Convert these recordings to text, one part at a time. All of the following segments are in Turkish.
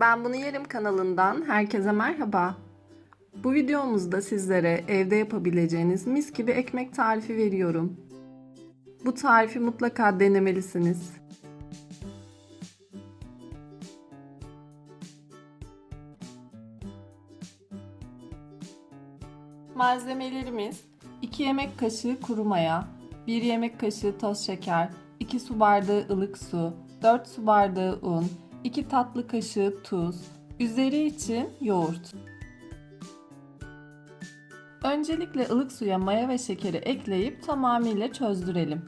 Ben Bunu Yerim kanalından herkese merhaba. Bu videomuzda sizlere evde yapabileceğiniz mis gibi ekmek tarifi veriyorum. Bu tarifi mutlaka denemelisiniz. Malzemelerimiz 2 yemek kaşığı kuru maya, 1 yemek kaşığı toz şeker, 2 su bardağı ılık su, 4 su bardağı un, 2 tatlı kaşığı tuz, üzeri için yoğurt. Öncelikle ılık suya maya ve şekeri ekleyip tamamıyla çözdürelim.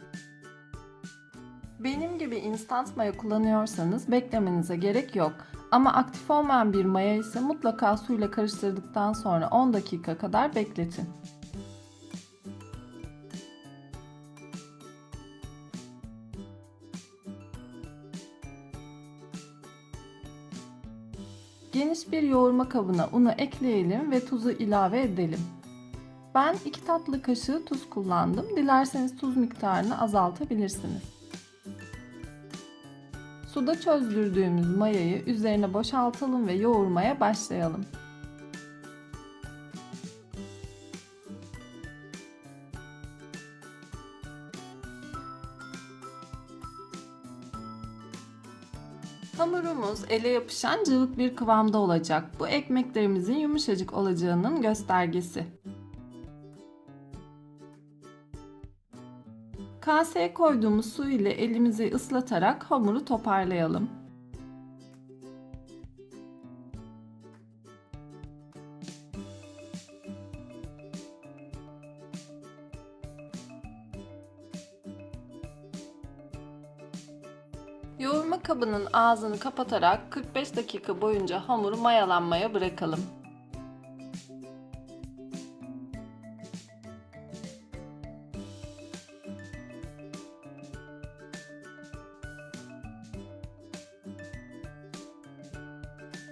Benim gibi instant maya kullanıyorsanız beklemenize gerek yok. Ama aktif olmayan bir maya ise mutlaka suyla karıştırdıktan sonra 10 dakika kadar bekletin. Geniş bir yoğurma kabına unu ekleyelim ve tuzu ilave edelim. Ben 2 tatlı kaşığı tuz kullandım. Dilerseniz tuz miktarını azaltabilirsiniz. Suda çözdürdüğümüz mayayı üzerine boşaltalım ve yoğurmaya başlayalım. Hamurumuz ele yapışan cıvık bir kıvamda olacak. Bu ekmeklerimizin yumuşacık olacağının göstergesi. Kaseye koyduğumuz su ile elimizi ıslatarak hamuru toparlayalım. Yoğurma kabının ağzını kapatarak 45 dakika boyunca hamuru mayalanmaya bırakalım.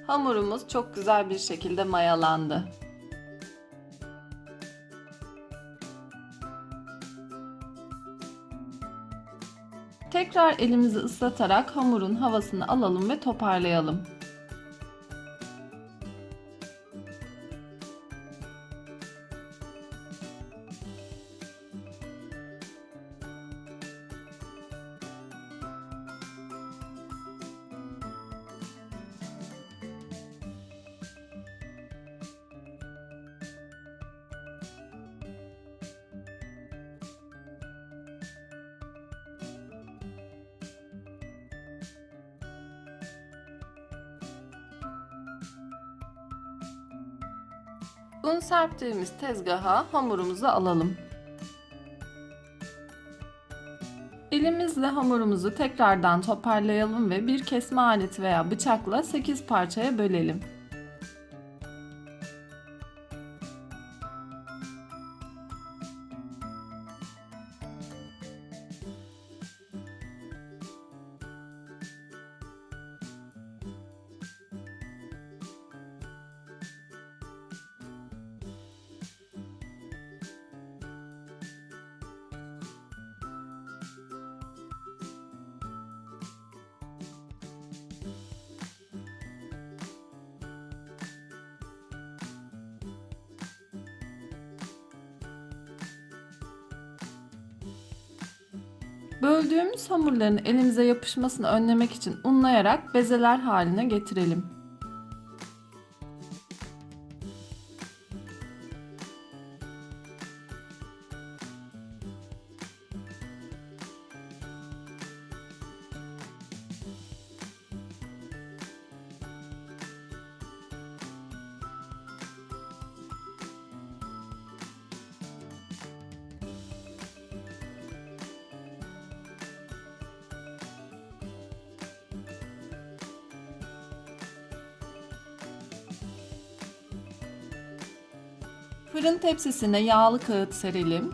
Hamurumuz çok güzel bir şekilde mayalandı. Tekrar elimizi ıslatarak hamurun havasını alalım ve toparlayalım. Un serptiğimiz tezgaha hamurumuzu alalım. Elimizle hamurumuzu tekrardan toparlayalım ve bir kesme aleti veya bıçakla 8 parçaya bölelim. Böldüğümüz hamurların elimize yapışmasını önlemek için unlayarak bezeler haline getirelim. Fırın tepsisine yağlı kağıt serelim.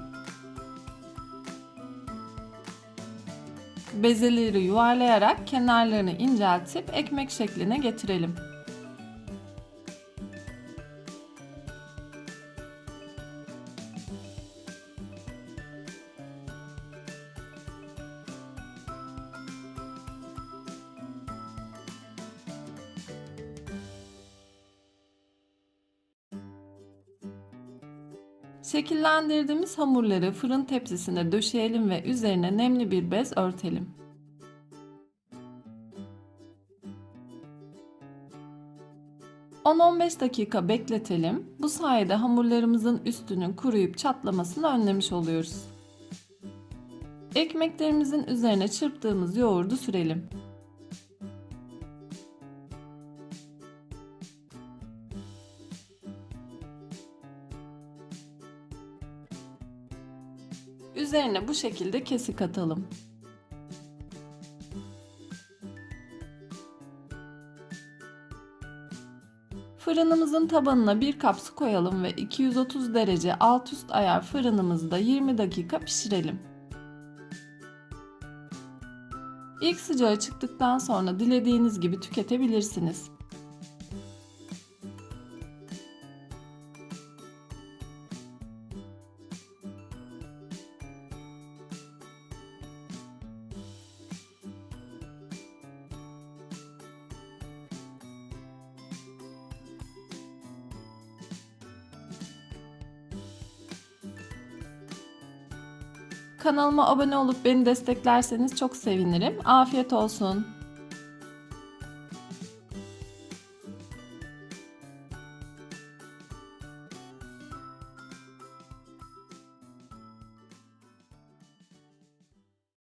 Bezeleri yuvarlayarak kenarlarını inceltip ekmek şekline getirelim. Şekillendirdiğimiz hamurları fırın tepsisine döşeyelim ve üzerine nemli bir bez örtelim. ...10-15 dakika bekletelim. Bu sayede hamurlarımızın üstünün kuruyup çatlamasını önlemiş oluyoruz. Ekmeklerimizin üzerine çırptığımız yoğurdu sürelim. Üzerine bu şekilde kesik atalım. Fırınımızın tabanına bir kap su koyalım ve 230 derece alt üst ayar fırınımızda 20 dakika pişirelim. İlk sıcağı çıktıktan sonra dilediğiniz gibi tüketebilirsiniz. Kanalıma abone olup beni desteklerseniz çok sevinirim. Afiyet olsun.